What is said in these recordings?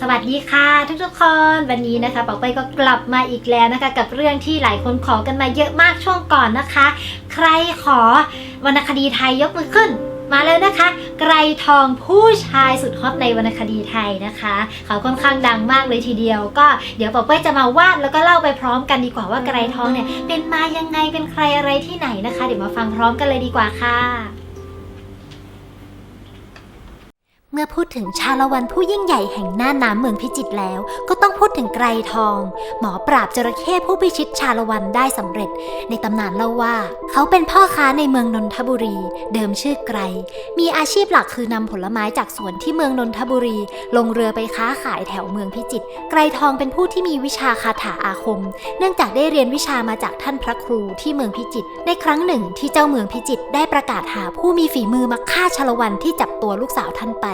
สวัสดีค่ะทุกๆคนวันนี้นะคะปอกไปก็กลับมาอีกแล้วนะคะ กับเรื่องที่หลายคนขอกันมาเยอะมากช่วงก่อนนะคะ ใครขอวรรณคดีไทยยกมือขึ้น มาเลยนะคะ ไกรทองผู้ชายสุดฮอตในวรรณคดีไทยนะคะ เขาค่อนข้างดังมากเลยทีเดียว ก็เดี๋ยวปอกเป้จะมาวาดแล้วก็เล่าไปพร้อมกันดีกว่าว่าไกรทองเนี่ยเป็นมายังไงเป็นใครอะไรที่ไหนนะคะ เดี๋ยวมาฟังพร้อมกันเลยดีกว่าค่ะ เมื่อพูดถึงชาละวันผู้ยิ่งใหญ่แห่งหน้าน้ำเมืองพิจิตรแล้ว ก็ต้องพูดถึงไกรทอง หมอปราบจระเข้ผู้พิชิตชาละวันได้สำเร็จ ในตำนานเล่าว่า เขาเป็นพ่อค้าในเมืองนนทบุรี เดิมชื่อไกร มีอาชีพหลักคือนำผลไม้จากสวนที่เมืองนนทบุรี ลงเรือไปค้าขายแถวเมืองพิจิตรไกรทองเป็นผู้ที่มีวิชาคาถาอาคม เนื่องจากได้เรียนวิชามาจากท่านพระครูที่เมืองพิจิตรในครั้งหนึ่งที่เจ้าเมืองพิจิตรได้ประกาศหาผู้มีฝีมือมาฆ่าชาละวันที่จับตัวลูกสาวท่านไป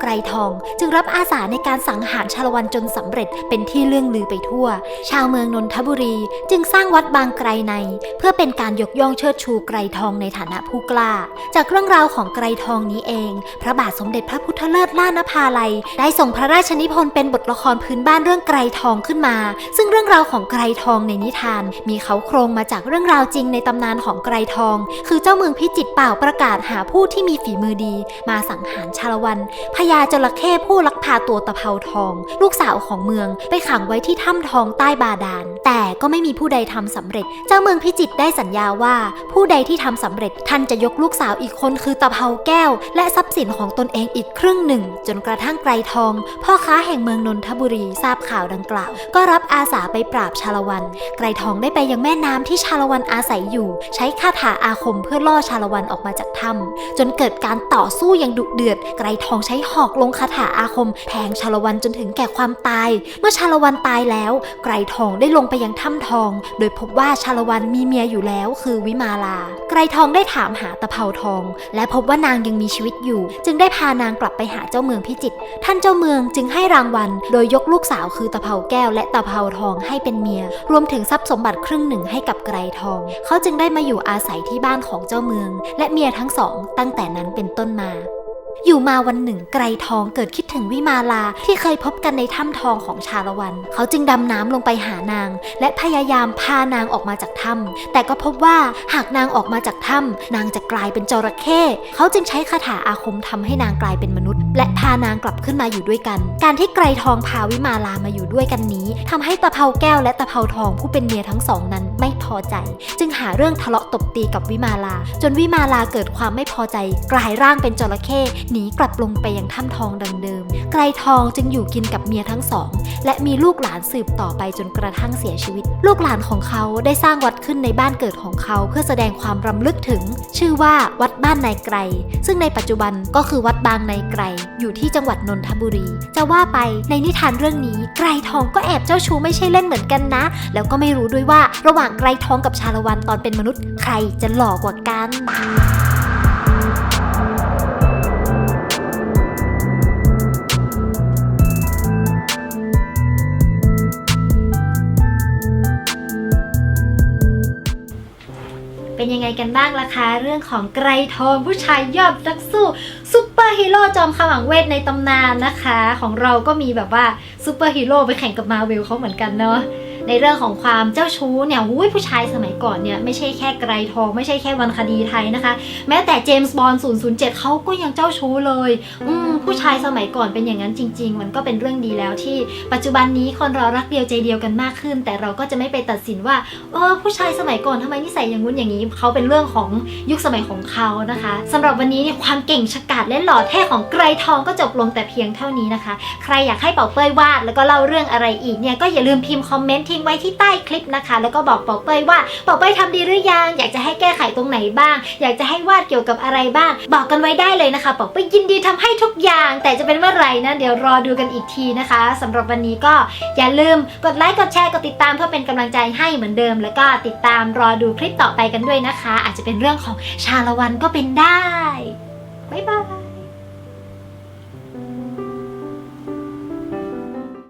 ไกรทองจึงรับอาสาในการสังหารชาละวันจนสำเร็จเป็นที่เลื่องลือไปทั่ว ชาวเมืองนนทบุรีจึงสร้างวัดบางไกรใน เพื่อเป็นการยกย่องเชิดชูไกรทองในฐานะผู้กล้า จากเรื่องราวของไกรทองนี้เอง พระบาทสมเด็จพระพุทธเลิศล่านภาลัย ได้ส่งพระราชนิพนธ์เป็นบทละครพื้นบ้านเรื่องไกรทองขึ้นมา ซึ่งเรื่องราวของไกรทองในนิทาน มีเขาโครงมาจากเรื่องราวจริงในตำนานของไกรทอง คือเจ้าเมืองพิจิตรเป่าประกาศหาผู้ที่มีฝีมือดี มาสังหารชาละวันพญาจระเข้ผู้ลักพาตัวตะเภาทอง ลูกสาวของเมืองไปขังไว้ที่ถ้ำทองใต้บาดาล แต่ก็ไม่มีผู้ใดทำสำเร็จ เจ้าเมืองพิจิตได้สัญญาว่า ผู้ใดที่ทำสำเร็จท่านจะยกลูกสาวอีกคนคือตะเภาแก้ว และทรัพย์สินของตนเองอีกครึ่งหนึ่ง จนกระทั่งไกรทอง พ่อค้าแห่งเมืองนนทบุรีทราบข่าวดังกล่าว ก็รับอาสาไปปราบชาละวัน ไกรทองได้ไปยังแม่น้ำที่ชาละวันอาศัยอยู่ ใช้คาถาอาคมเพื่อล่อชาละวันออกมาจากถ้ำจนเกิดการต่อสู้อย่างดุเดือดไกรทองใช้หอกลงคาถาอาคม แทงชาละวันจนถึงแก่ความตาย เมื่อชาละวันตายแล้ว ไกรทองได้ลงไปยังถ้ำทอง โดยพบว่าชาละวันมีเมียอยู่แล้ว คือวิมาลา ไกรทองได้ถามหาตะเภาทอง และพบว่านางยังมีชีวิตอยู่ จึงได้พานางกลับไปหาเจ้าเมืองพิจิตรท่านเจ้าเมืองจึงให้รางวัล โดยยกลูกสาวคือตะเภาแก้ว และตะเภาทองให้เป็นเมีย รวมถึงทรัพย์สมบัติครึ่งหนึ่งให้กับไกรทอง เขาจึงได้มาอยู่อาศัยที่บ้านของเจ้าเมือง และเมียทั้งสองตั้งแต่นั้นเป็นต้นมา อยู่มาวันหนึ่งไกรทองเกิดคิดถึงวิมาลาที่เคยพบกันในถ้ำทองของชาละวัน เขาจึงดำน้ำลงไปหานาง และพยายามพานางออกมาจากถ้ำแต่ก็พบว่าหากนางออกมาจากถ้ำนางจะกลายเป็นจระเข้เขาจึงใช้คาถาอาคมทำให้นางกลายเป็นมนุษย์และพานางกลับขึ้นมาอยู่ด้วยกัน การที่ไกรทองพาวิมาลามาอยู่ด้วยกันนี้ทำให้ตะเภาแก้วและตะเภาทองผู้เป็นเมียทั้งสองนั้นไม่พอใจ จึงหาเรื่องทะเลาะตบตีกับวิมาลา จนวิมาลาเกิดความไม่พอใจ กลายร่างเป็นจระเข้หนีกลับลงไปยังถ้ำทองดังเดิม ไกรทองจึงอยู่กินกับเมียทั้งสอง และมีลูกหลานสืบต่อไปจนกระทั่งเสียชีวิต ลูกหลานของเขาได้สร้างวัดขึ้นในบ้านเกิดของเขาเพื่อแสดงความรำลึกถึง ชื่อว่าวัดบ้านนายไกร ซึ่งในปัจจุบันก็คือวัดบางนายไกร อยู่ที่จังหวัดนนทบุรี จะว่าไปในนิทานเรื่องนี้ไกรทองก็แอบเจ้าชู้ไม่ใช่เล่นเหมือนกันนะ แล้วก็ไม่รู้ด้วยว่าระหว่างไกรทองกับชาละวันตอนเป็นมนุษย์ ใครจะหล่อกว่ากัน เป็นยังไงกันบ้างล่ะคะ เรื่องของไกรทองผู้ชายยอดนักสู้ซูเปอร์ฮีโร่จอมขมังเวทในตำนานนะคะ ของเราก็มีแบบว่าซูเปอร์ฮีโร่ไปแข่งกับมาเวลเขาเหมือนกันเนาะในเรื่องของความเจ้าชู้เนี่ยหุ้ยผู้ชายสมัยก่อนเนี่ยไม่ใช่แค่ไกรทอง ไม่ใช่แค่วันคดีไทยนะคะ แม้แต่เจมส์บอล007เขาก็ยังเจ้าชู้เลย อืม ผู้ชายสมัยก่อนเป็นอย่างนั้นจริง ๆ มันก็เป็นเรื่องดีแล้วที่ปัจจุบันนี้คนเรารักเดียวใจเดียวกันมากขึ้น แต่เราก็จะไม่ไปตัดสินว่าเออผู้ชายสมัยก่อนทำไมนิสัยอย่างงู้นอย่างนี้เขาเป็นเรื่องของยุคสมัยของเขานะคะสำหรับวันนี้เนี่ยความเก่งฉกาจและหล่อเท่ของไกรทองก็จบลงแต่เพียงเท่านี้นะคะ ใครอยากให้เป่าเป้ยวาดแล้วก็เล่าเรื่องอะไรอีกเนี่ยก็อย่าลืมพิมพ์คอมเมนต์ทิ้งไว้ที่ใต้คลิปนะคะ แล้วก็บอกเป่าเป้ยว่าเป่าเป้ยทำดีหรือยัง อยากจะให้แก้ไขตรงไหนบ้าง อยากจะให้วาดเกี่ยวกับอะไรบ้าง บอกกันไว้ได้เลยนะคะเป่าเป้ยยินดีทำให้ทุกอย่าง แต่จะเป็นเมื่อไหร่นะเดี๋ยวรอดูกันอีกทีนะคะสำหรับวันนี้ก็อย่าลืมกดไลค์กดแชร์กดติดตามเพื่อเป็นกำลังใจให้เหมือนเดิม แล้วก็ติดตามรอดูคลิปต่อไปกันด้วยนะคะ อาจจะเป็นเรื่องของชาละวันก็เป็นได้บ๊ายบาย